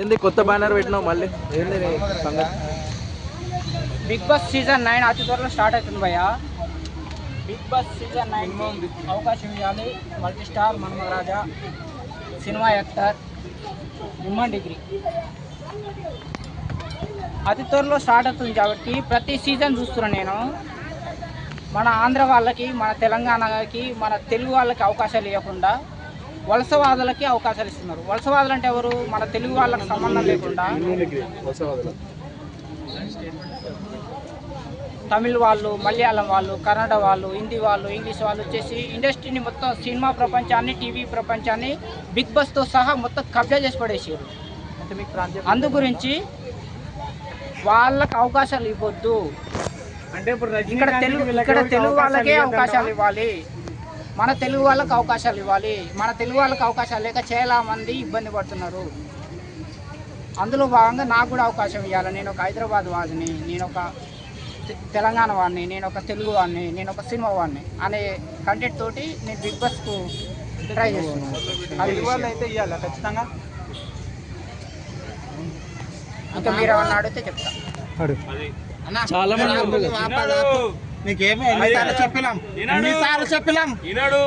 ఏంది కొత్త బ్యానర్ పెట్టినావు మళ్ళీ? ఏంది సంగతి? బిగ్ బాస్ సీజన్ నైన్ అతి త్వరలో స్టార్ట్ అవుతుంది భయ్య. బిగ్ బాస్ సీజన్ నైన్ అవకాశం ఇవ్వాలి. మల్టీ స్టార్ మన్మరాజా సినిమా యాక్టర్ హ్యూమన్ డిగ్రీ అతి త్వరలో స్టార్ట్ అవుతుంది కాబట్టి ప్రతి సీజన్ చూస్తున్నాను నేను. మన ఆంధ్ర వాళ్ళకి మన తెలంగాణకి మన తెలుగు వాళ్ళకి అవకాశాలు ఇవ్వకుండా వలసవాదులకి అవకాశాలు ఇస్తున్నారు. వలసవాదులు అంటే ఎవరు? మన తెలుగు వాళ్ళకి సంబంధం లేకుండా తమిళ్ వాళ్ళు మలయాళం వాళ్ళు కన్నడ వాళ్ళు హిందీ వాళ్ళు ఇంగ్లీష్ వాళ్ళు వచ్చేసి ఇండస్ట్రీని మొత్తం సినిమా ప్రపంచాన్ని టీవీ ప్రపంచాన్ని బిగ్ బాస్తో సహా మొత్తం కబ్జా చేసి పడేసారు. అందు గురించి వాళ్ళకి అవకాశాలు ఇవ్వద్దు. అంటే ఇప్పుడు ఇక్కడ తెలుగు ఇక్కడ తెలుగు వాళ్ళకే అవకాశాలు ఇవ్వాలి. మన తెలుగు వాళ్ళకి అవకాశాలు ఇవ్వాలి మన తెలుగు వాళ్ళకి అవకాశాలు లేక చాలా మంది ఇబ్బంది పడుతున్నారు అందులో భాగంగా నాకు కూడా అవకాశం ఇవ్వాలి నేను ఒక హైదరాబాద్ వాడిని నేను ఒక తెలంగాణ వాడిని నేను ఒక తెలుగు వాడిని నేను ఒక సినిమా వాడిని అనే కంటెంట్ తోటి నేను బిగ్ బాస్కు ట్రై చేస్తున్నాను ఖచ్చితంగా ఇంకా మీరు ఏమన్నా అడిగితే చెప్తా చాలా మంది. నీకేమో? ఎన్నిసార్లు చెప్పినాం? ఎన్నిసార్లు చెప్పినాం?